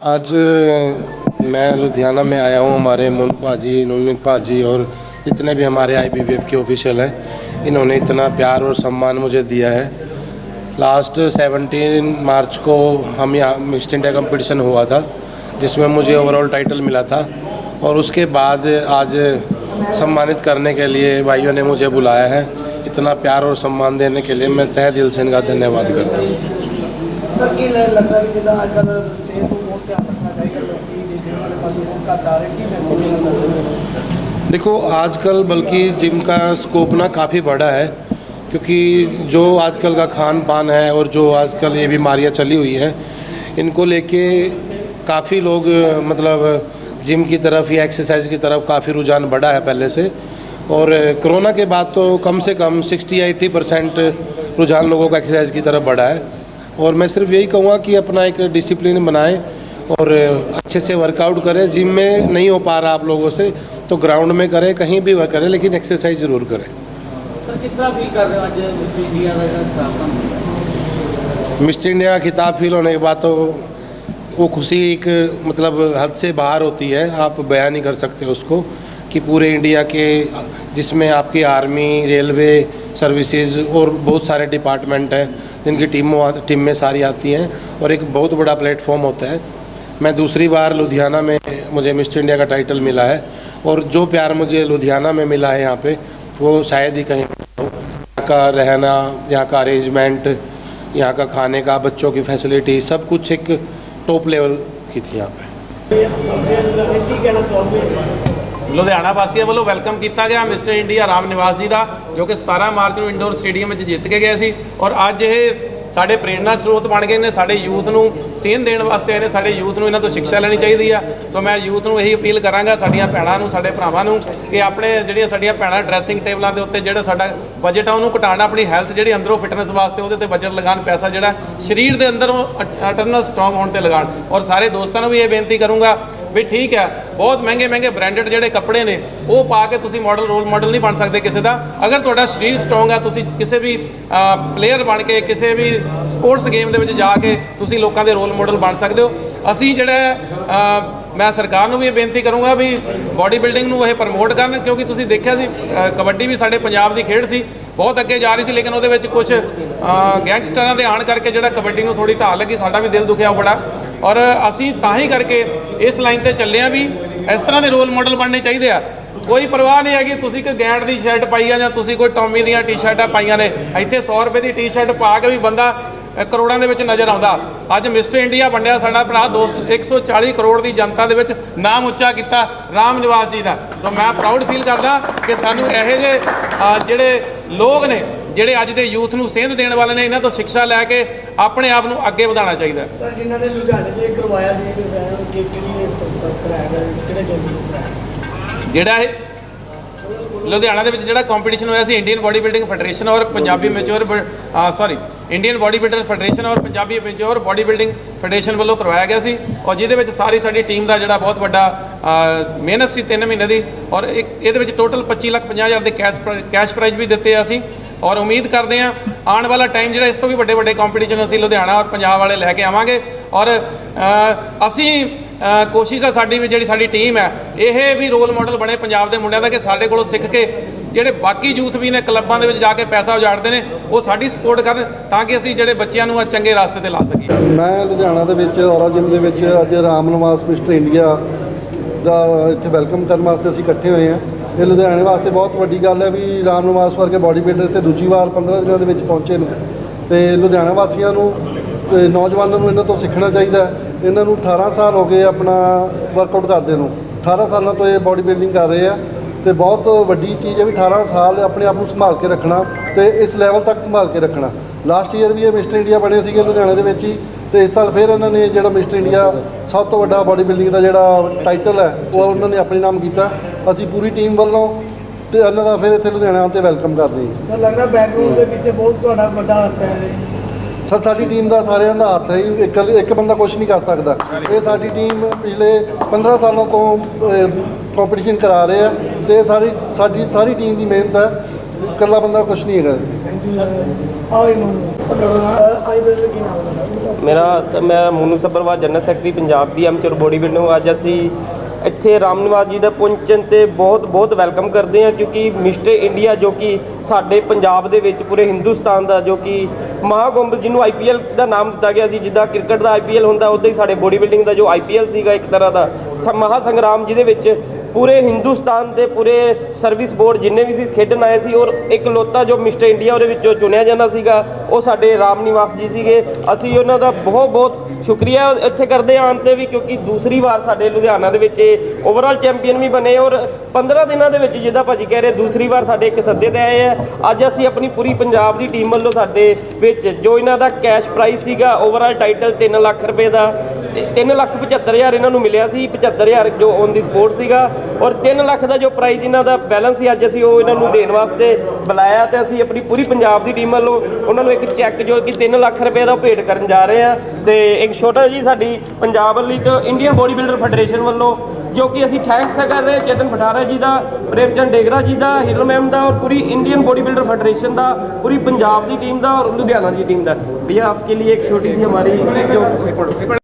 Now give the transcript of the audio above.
आज मैं लुधियाना में आया हूँ। हमारे मुन भाजी नुमिन भाजी और जितने भी हमारे आई बी के ऑफिशियल हैं, इन्होंने इतना प्यार और सम्मान मुझे दिया है। लास्ट 17 मार्च को हम यहाँ मिस्ट इंडिया कंपटीशन हुआ था, जिसमें मुझे ओवरऑल टाइटल मिला था और उसके बाद आज सम्मानित करने के लिए भाइयों ने मुझे बुलाया है। इतना प्यार और सम्मान देने के लिए मैं तहे दिल से इनका धन्यवाद करता हूँ। ਸਰ ਕੀ ਲ- ਲੱਗਦਾ ਕਿ ਜਿੱਦਾਂ ਅੱਜ ਕੱਲ੍ਹ ਸਿਹਤ ਨੂੰ ਬਹੁਤ ਧਿਆਨ ਰੱਖਣਾ ਚਾਹੀਦਾ ਲੋਕੀ ਜਿਮ ਵਾਲੇ ਪਾਸੇ ਬਹੁਤ ਘੱਟ ਆ ਰਹੇ ਕੀ ਮੈਸੇਜ ਦੇਣਾ ਚਾਹੁੰਦੇ ਹੋ देखो आजकल बल्कि जिम का स्कोप ना काफ़ी बड़ा है क्योंकि जो आजकल का खान पान है और जो आजकल ये बीमारियां चली हुई हैं इनको लेके काफ़ी लोग मतलब जिम की तरफ या एक्सरसाइज की तरफ काफ़ी रुझान बढ़ा है पहले से और कोरोना के बाद तो कम से कम 60 या 80 परसेंट रुझान लोगों का एक्सरसाइज की तरफ बढ़ा है और मैं सिर्फ़ यही कहूँगा कि अपना एक डिसिप्लिन बनाएँ और अच्छे से वर्कआउट करें। जिम में नहीं हो पा रहा आप लोगों से तो ग्राउंड में करें कहीं भी करें लेकिन एक्सरसाइज ज़रूर करें। मिस्टर इंडिया का खिताब फील होने के बाद तो वो खुशी एक मतलब हद से बाहर होती है। आप बयान नहीं कर सकते उसको कि पूरे इंडिया के जिसमें आपकी आर्मी रेलवे सर्विसेज़ और बहुत सारे डिपार्टमेंट हैं। जिनकी टीम टीम में सारी आती हैं और एक बहुत बड़ा प्लेटफॉर्म होता है। मैं दूसरी बार लुधियाना में मुझे मिस्टर इंडिया का टाइटल मिला है और जो प्यार मुझे लुधियाना में मिला है यहाँ पे, वो शायद ही कहीं यहाँ का रहना, यहाँ का अरेंजमेंट यहाँ का खाने का, बच्चों की फैसिलिटी सब कुछ एक टॉप लेवल की थी यहाँ पे। ਲੁਧਿਆਣਾ ਵਾਸੀਆਂ ਵੱਲੋਂ ਵੈਲਕਮ ਕੀਤਾ ਗਿਆ ਮਿਸਟਰ ਇੰਡੀਆ ਰਾਮ ਨਿਵਾਸ ਜੀ ਦਾ, ਜੋ ਕਿ 17 ਮਾਰਚ ਨੂੰ ਇੰਡੋਰ ਸਟੇਡੀਅਮ ਵਿੱਚ ਜਿੱਤ ਕੇ ਗਏ ਸੀ। ਔਰ ਅੱਜ ਇਹ ਸਾਡੇ ਪ੍ਰੇਰਣਾ ਸਰੋਤ ਬਣ ਗਏ ਨੇ, ਸਾਡੇ ਯੂਥ ਨੂੰ ਸੇਧ ਦੇਣ ਵਾਸਤੇ ਆਏ ਨੇ, ਸਾਡੇ ਯੂਥ ਨੂੰ ਇਹਨਾਂ ਤੋਂ ਸਿੱਖਿਆ ਲੈਣੀ ਚਾਹੀਦੀ ਆ। ਸੋ ਮੈਂ ਯੂਥ ਨੂੰ ਇਹੀ ਅਪੀਲ ਕਰਾਂਗਾ, ਸਾਡੀਆਂ ਭੈਣਾਂ ਨੂੰ, ਸਾਡੇ ਭਰਾਵਾਂ ਨੂੰ, ਕਿ ਆਪਣੇ ਜਿਹੜੀਆਂ ਸਾਡੀਆਂ ਭੈਣਾਂ ਡਰੈਸਿੰਗ ਟੇਬਲਾਂ ਦੇ ਉੱਤੇ ਜਿਹੜਾ ਸਾਡਾ ਬਜਟ ਆ, ਉਹਨੂੰ ਘਟਾਉਣਾ, ਆਪਣੀ ਹੈਲਥ ਜਿਹੜੀ ਅੰਦਰੋਂ ਫਿਟਨੈਸ ਵਾਸਤੇ ਉਹਦੇ ਤੇ ਬਜਟ ਲਗਾਉਣ, ਪੈਸਾ ਜਿਹੜਾ ਸਰੀਰ ਦੇ ਅੰਦਰੋਂ ਅਟਰਨਲ ਸਟਰੋਂਗ ਹੋਣ ਤੇ ਲਗਾਉਣ। ਔਰ ਸਾਰੇ ਦੋਸਤਾਂ ਨੂੰ ਵੀ ਇਹ ਬੇਨਤੀ ਕਰੂੰਗਾ ਵੀ ਠੀਕ ਹੈ, ਬਹੁਤ ਮਹਿੰਗੇ ਮਹਿੰਗੇ ਬ੍ਰਾਂਡਡ ਜਿਹੜੇ ਕੱਪੜੇ ਨੇ, ਉਹ ਪਾ ਕੇ ਤੁਸੀਂ ਮਾਡਲ ਰੋਲ ਮਾਡਲ ਨਹੀਂ ਬਣ ਸਕਦੇ ਕਿਸੇ ਦਾ। ਅਗਰ ਤੁਹਾਡਾ ਸਰੀਰ ਸਟਰੋਂਗ ਹੈ, ਤੁਸੀਂ ਕਿਸੇ ਵੀ ਪਲੇਅਰ ਬਣ ਕੇ, ਕਿਸੇ ਵੀ ਸਪੋਰਟਸ ਗੇਮ ਦੇ ਵਿੱਚ ਜਾ ਕੇ ਤੁਸੀਂ ਲੋਕਾਂ ਦੇ ਰੋਲ ਮਾਡਲ ਬਣ ਸਕਦੇ ਹੋ। ਅਸੀਂ ਜਿਹੜਾ ਮੈਂ ਸਰਕਾਰ ਨੂੰ ਵੀ ਇਹ ਬੇਨਤੀ ਕਰੂੰਗਾ ਵੀ ਬਾਡੀ ਬਿਲਡਿੰਗ ਨੂੰ ਇਹ ਪ੍ਰਮੋਟ ਕਰਨ, ਕਿਉਂਕਿ ਤੁਸੀਂ ਦੇਖਿਆ ਸੀ ਕਬੱਡੀ ਵੀ ਸਾਡੇ ਪੰਜਾਬ ਦੀ ਖੇਡ ਸੀ, ਬਹੁਤ ਅੱਗੇ ਜਾ ਰਹੀ ਸੀ, ਲੇਕਿਨ ਉਹਦੇ ਵਿੱਚ ਕੁਝ ਗੈਂਗਸਟਰਾਂ ਦੇ ਆਣ ਕਰਕੇ ਜਿਹੜਾ ਕਬੱਡੀ ਨੂੰ ਥੋੜੀ ਢਾਲ ਲੱਗੀ, ਸਾਡਾ ਵੀ ਦਿਲ ਦੁਖਿਆ ਬੜਾ ਔਰ ਅਸੀਂ ਤਾਂ ਹੀ ਕਰਕੇ ਇਸ ਲਾਈਨ ਤੇ ਚੱਲੇ ਆ ਵੀ ਇਸ ਤਰ੍ਹਾਂ ਦੇ ਰੋਲ ਮਾਡਲ ਬਣਨੇ ਚਾਹੀਦੇ ਆ। ਕੋਈ ਪਰਵਾਹ ਨਹੀਂ ਹੈਗੀ, ਤੁਸੀਂ ਕੋਈ ਗੈਂਡ ਦੀ ਸ਼ਰਟ ਪਾਈ ਆ ਜਾਂ ਤੁਸੀਂ ਕੋਈ ਟੌਮੀ ਦੀਆਂ ਟੀ-ਸ਼ਰਟਾਂ ਪਾਈਆਂ ਨੇ, ਇੱਥੇ 100 ਰੁਪਏ ਦੀ ਟੀ-ਸ਼ਰਟ ਪਾ ਕੇ ਵੀ ਬੰਦਾ ਕਰੋੜਾਂ ਦੇ ਵਿੱਚ ਨਜ਼ਰ ਆਉਂਦਾ। ਅੱਜ ਮਿਸਟਰ ਇੰਡੀਆ ਵੰਡਿਆ ਸਾਡਾ ਭਰਾ 200 140 ਕਰੋੜ ਦੀ ਜਨਤਾ ਦੇ ਵਿੱਚ ਨਾਮ ਉੱਚਾ ਕੀਤਾ ਰਾਮ ਨਿਵਾਸ ਜੀ ਦਾ। ਸੋ ਮੈਂ ਪ੍ਰਾਊਡ ਫੀਲ ਕਰਦਾ ਕਿ ਸਾਨੂੰ ਇਹੋ ਜਿਹੇ ਜਿਹੜੇ ਲੋਕ ਨੇ ਜਿਹੜੇ ਅੱਜ ਦੇ ਯੂਥ ਨੂੰ ਸੇਧ ਦੇਣ ਵਾਲੇ ਨੇ ਇਹਨਾਂ ਤੋਂ ਸਿੱਖਿਆ ਲੈ ਕੇ ਆਪਣੇ ਆਪ ਨੂੰ ਅੱਗੇ ਵਧਾਉਣਾ ਚਾਹੀਦਾ। ਸਰ ਜਿਨ੍ਹਾਂ ਨੇ ਲੁਧਿਆਣੇ ਇਹ ਕਰਵਾਇਆ ਸੀ ਕਿਹੜੀ ਕਰਾਇਆ ਗਿਆ ਕਿਹੜੇ ਜਨ ਨੂੰ ਕਰਾਇਆ ਜਿਹੜਾ ਇਹ ਲੁਧਿਆਣਾ ਦੇ ਵਿੱਚ ਜਿਹੜਾ ਕੰਪੀਟੀਸ਼ਨ ਹੋਇਆ ਸੀ ਇੰਡੀਅਨ ਬਾਡੀ ਬਿਲਡਿੰਗ ਫੈਡਰੇਸ਼ਨ ਔਰ Punjabi amateur sorry Indian body builder federation ਔਰ Punjabi amateur body building federation ਵੱਲੋਂ ਕਰਵਾਇਆ ਗਿਆ ਸੀ ਔਰ ਜਿਹਦੇ ਵਿੱਚ ਸਾਰੀ ਸਾਡੀ ਟੀਮ ਦਾ ਜਿਹੜਾ ਬਹੁਤ ਵੱਡਾ ਮਿਹਨਤ ਸੀ 3 ਮਹੀਨੇ ਦੀ ਔਰ ਇਹਦੇ ਵਿੱਚ ਟੋਟਲ 25 ਲੱਖ 50 ਹਜ਼ਾਰ ਦੇ ਕੈਸ਼ ਪ੍ਰਾਈਜ਼- ਕੈਸ਼ ਪ੍ਰਾਈਜ਼ ਵੀ ਦਿੱਤੇ ਆ ਅਸੀਂ। ਔਰ ਉਮੀਦ ਕਰਦੇ ਹਾਂ ਆਉਣ ਵਾਲਾ ਟਾਈਮ ਜਿਹੜਾ ਇਸ ਤੋਂ ਵੀ ਵੱਡੇ ਵੱਡੇ ਕੰਪੀਟੀਸ਼ਨ ਅਸੀਂ ਲੁਧਿਆਣਾ ਔਰ ਪੰਜਾਬ ਵਾਲੇ ਲੈ ਕੇ ਆਵਾਂਗੇ। ਔਰ ਅਸੀਂ ਕੋਸ਼ਿਸ਼ ਹੈ ਸਾਡੀ ਵੀ ਜਿਹੜੀ ਸਾਡੀ ਟੀਮ ਹੈ, ਇਹ ਵੀ ਰੋਲ ਮਾਡਲ ਬਣੇ ਪੰਜਾਬ ਦੇ ਮੁੰਡਿਆਂ ਦਾ ਕਿ ਸਾਡੇ ਕੋਲੋਂ ਸਿੱਖ ਕੇ ਜਿਹੜੇ ਬਾਕੀ ਯੂਥ ਵੀ ਨੇ ਕਲੱਬਾਂ ਦੇ ਵਿੱਚ ਜਾ ਕੇ ਪੈਸਾ ਉਜਾੜਦੇ ਨੇ, ਉਹ ਸਾਡੀ ਸਪੋਰਟ ਕਰਨ ਤਾਂ ਕਿ ਅਸੀਂ ਜਿਹੜੇ ਬੱਚਿਆਂ ਨੂੰ ਆ ਚੰਗੇ ਰਸਤੇ ਤੇ ਲਾ ਸਕੀਏ। ਮੈਂ ਲੁਧਿਆਣਾ ਦੇ ਵਿੱਚ, ਔਰਾ ਜਿਮ ਦੇ ਵਿੱਚ ਅੱਜ ਰਾਮ ਨਿਵਾਸ ਮਿਸਟਰ ਇੰਡੀਆ ਦਾ ਇੱਥੇ ਵੈਲਕਮ ਕਰਨ ਵਾਸਤੇ ਅਸੀਂ ਇਕੱਠੇ ਹੋਏ ਹਾਂ। ਇਹ ਲੁਧਿਆਣੇ ਵਾਸਤੇ ਬਹੁਤ ਵੱਡੀ ਗੱਲ ਹੈ ਵੀ ਰਾਮ ਨਿਵਾਸ ਵਰਗੇ ਬਾਡੀ ਬਿਲਡਰ ਇੱਥੇ ਦੂਜੀ ਵਾਰ 15 ਦਿਨਾਂ ਦੇ ਵਿੱਚ ਪਹੁੰਚੇ ਨੇ। ਤੇ ਲੁਧਿਆਣਾ ਵਾਸੀਆਂ ਨੂੰ ਤੇ ਨੌਜਵਾਨਾਂ ਨੂੰ ਇਹਨਾਂ ਤੋਂ ਸਿੱਖਣਾ ਚਾਹੀਦਾ ਇਹਨਾਂ ਨੂੰ 18 ਸਾਲ ਹੋ ਗਏ ਆਪਣਾ ਵਰਕਆਊਟ ਕਰਦੇ ਨੂੰ। 18 ਸਾਲਾਂ ਤੋਂ ਇਹ ਬਾਡੀ ਬਿਲਡਿੰਗ ਕਰ ਰਹੇ ਆ ਤੇ ਬਹੁਤ ਵੱਡੀ ਚੀਜ਼ ਹੈ ਵੀ 18 ਸਾਲ ਆਪਣੇ ਆਪ ਨੂੰ ਸੰਭਾਲ ਕੇ ਰੱਖਣਾ ਤੇ ਇਸ ਲੈਵਲ ਤੱਕ ਸੰਭਾਲ ਕੇ ਰੱਖਣਾ। ਲਾਸਟ ਈਅਰ ਵੀ ਇਹ ਮਿਸਟਰ ਇੰਡੀਆ ਬਣੇ ਸੀਗੇ ਲੁਧਿਆਣੇ ਦੇ ਵਿੱਚ ਹੀ ਤੇ ਇਸ ਸਾਲ ਫਿਰ ਇਹਨਾਂ ਨੇ ਜਿਹੜਾ ਮਿਸਟਰ ਇੰਡੀਆ ਸਭ ਤੋਂ ਵੱਡਾ ਬਾਡੀ ਬਿਲਡਿੰਗ ਦਾ ਜਿਹੜਾ ਟਾਈਟਲ ਹੈ, ਉਹ ਉਹਨਾਂ ਨੇ ਆਪਣੇ ਨਾਮ ਕੀਤਾ। ਅਸੀਂ ਪੂਰੀ ਟੀਮ ਵੱਲੋਂ ਤੇ ਇਹਨਾਂ ਦਾ ਫਿਰ ਇੱਥੇ ਲੁਧਿਆਣਾ ਆਉਣ ਤੇ ਵੈਲਕਮ ਕਰਦੇ ਹਾਂ। ਸਰ ਲੱਗਦਾ ਬੈਕਗ੍ਰਾਉਂਡ ਦੇ ਪਿੱਛੇ ਬਹੁਤ ਤੁਹਾਡਾ ਵੱਡਾ ਹੱਥ ਹੈ। ਸਰ ਸਾਡੀ ਟੀਮ ਦਾ ਸਾਰਿਆਂ ਦਾ ਹੱਥ ਹੈ ਜੀ। ਇੱਕ ਇੱਕ ਬੰਦਾ ਕੁਝ ਨਹੀਂ ਕਰ ਸਕਦਾ। ਇਹ ਸਾਡੀ ਟੀਮ ਪਿਛਲੇ 15 ਸਾਲਾਂ ਤੋਂ ਕੰਪੀਟੀਸ਼ਨ ਕਰਾ ਰਹੇ ਆ ਤੇ ਸਾਡੀ ਸਾਡੀ ਸਾਰੀ ਟੀਮ ਦੀ ਮਿਹਨਤ ਹੈ। ਇਕੱਲਾ ਬੰਦਾ ਕੁਝ ਨਹੀਂ ਹੈਗਾ। ਆਈ ਨੂੰ ਆਈ ਬੇਲ ਕੀ ਨਾਮ ਹੈ? ਮੇਰਾ ਮੈਂ ਮੋਨੂ ਸੱਭਰਵਾਲ ਜਨਰਲ ਸੈਕਟਰੀ ਪੰਜਾਬ ਦੀ ਅਮਚੁਰ ਬੋਡੀ ਬਿਲਡਿੰਗ ਅੱਜ ਅਸੀਂ ਇੱਥੇ ਰਾਮ ਨਿਵਾਸ ਜੀ ਦਾ ਪਹੁੰਚਣ ਤੇ ਬਹੁਤ ਬਹੁਤ ਵੈਲਕਮ ਕਰਦੇ ਹਾਂ, ਕਿਉਂਕਿ ਮਿਸਟਰ ਇੰਡੀਆ ਜੋ ਕਿ ਸਾਡੇ ਪੰਜਾਬ ਦੇ ਵਿੱਚ ਪੂਰੇ ਹਿੰਦੁਸਤਾਨ ਦਾ ਜੋ ਕਿ ਮਹਾਕੁੰਭ ਜਿਹਨੂੰ ਆਈਪੀਐਲ ਦਾ ਨਾਮ ਦਿੱਤਾ ਗਿਆ ਸੀ, ਜਿੱਦਾਂ ਕ੍ਰਿਕਟ ਦਾ ਆਈਪੀਐਲ ਹੁੰਦਾ, ਉਦਾਂ ਹੀ ਸਾਡੇ ਬੋਡੀ ਬਿਲਡਿੰਗ ਦਾ ਜੋ ਆਈਪੀਐਲ ਸੀਗਾ ਇੱਕ ਤਰ੍ਹਾਂ ਦਾ, ਸ- ਮਹਾ ਸੰਗਰਾਮ ਜਿਹਦੇ ਵਿੱਚ ਪੂਰੇ ਹਿੰਦੁਸਤਾਨ ਦੇ ਪੂਰੇ ਸਰਵਿਸ ਬੋਰਡ ਜਿੰਨੇ ਵੀ ਸੀ, ਖੇਡਣ ਆਏ ਸੀ, ਔਰ ਇੱਕ ਲੋਤਾ ਜੋ ਮਿਸਟਰ ਇੰਡੀਆ ਉਹਦੇ ਵਿੱਚੋਂ ਚੁਣਿਆ ਜਾਂਦਾ ਸੀਗਾ, ਉਹ ਸਾਡੇ ਰਾਮ ਨਿਵਾਸ ਜੀ ਸੀਗੇ। ਅਸੀਂ ਉਹਨਾਂ ਦਾ ਬਹੁਤ ਬਹੁਤ ਸ਼ੁਕਰੀਆ ਇੱਥੇ ਕਰਦੇ ਆਉਣ ਤੇ ਵੀ, ਕਿਉਂਕਿ ਦੂਸਰੀ ਵਾਰ ਸਾਡੇ ਲੁਧਿਆਣਾ ਦੇ ਵਿੱਚ ਓਵਰਆਲ ਚੈਂਪੀਅਨ ਵੀ ਬਣੇ, ਔਰ 15 ਦਿਨਾਂ ਦੇ ਵਿੱਚ ਜਿੱਦਾਂ ਭਾਜੀ ਕਹਿ ਰਹੇ, ਦੂਸਰੀ ਵਾਰ ਸਾਡੇ ਇੱਕ ਸੱਦੇ ਤੇ ਆਏ ਆ। ਅੱਜ ਅਸੀਂ ਆਪਣੀ ਪੂਰੀ ਪੰਜਾਬ ਦੀ ਟੀਮ ਵੱਲੋਂ ਸਾਡੇ ਵਿੱਚ ਜੋ ਇਹਨਾਂ ਦਾ ਕੈਸ਼ ਪ੍ਰਾਈਜ਼ ਸੀਗਾ ਓਵਰਆਲ ਟਾਈਟਲ 3 ਲੱਖ ਰੁਪਏ ਦਾ ਤੇ ਹਜ਼ਾਰ ਇਹਨਾਂ ਨੂੰ ਮਿਲਿਆ ਸੀ 75000 ਜੋ ਓਨ ਦੀ ਸਪੋਰਟ ਸੀਗਾ ਔਰ 3 ਲੱਖ ਦਾ ਜੋ ਪ੍ਰਾਈਜ਼ ਇਹਨਾਂ ਦਾ ਬੈਲੈਂਸ ਸੀ, ਅੱਜ ਅਸੀਂ ਉਹ ਇਹਨਾਂ ਨੂੰ ਦੇਣ ਵਾਸਤੇ ਬੁਲਾਇਆ ਤੇ ਅਸੀਂ ਆਪਣੀ ਪੂਰੀ ਪੰਜਾਬ ਦੀ ਟੀਮ ਵੱਲੋਂ ਉਹਨਾਂ ਨੂੰ ਇੱਕ ਚੈੱਕ ਜੋ ਕਿ 3 ਲੱਖ ਰੁਪਏ ਦਾ ਭੇਟ ਕਰਨ ਜਾ ਰਹੇ ਆ ਤੇ ਇੱਕ ਛੋਟਾ ਜੀ ਸਾਡੀ ਪੰਜਾਬ ਵਾਲੀ ਤੋਂ ਇੰਡੀਅਨ ਬੋਡੀ ਬਿਲਡਰ ਫੈਡਰੇਸ਼ਨ ਵੱਲੋਂ ਜੋ ਕਿ ਅਸੀਂ ਥੈਂਕਸ ਕਰ ਰਹੇ ਚੇਤਨ ਫਟਾਰਾ ਜੀ ਦਾ, ਪ੍ਰੇਮਚੰਦ ਡੇਗਰਾ ਜੀ ਦਾ ਹੀਰੋ ਮੈਮ ਦਾ ਔਰ ਪੂਰੀ ਇੰਡੀਅਨ ਬੋਡੀ ਬਿਲਡਰ ਫੈਡਰੇਸ਼ਨ ਦਾ, ਪੂਰੀ ਪੰਜਾਬ ਦੀ ਟੀਮ ਦਾ ਔਰ ਲੁਧਿਆਣਾ ਦੀ ਟੀਮ ਦਾ। ਵੀ ਆਪਕੇ ਲਈ ਇੱਕ ਛੋਟੀ ਸੀ ਹਮਾਰੀ ਜੋ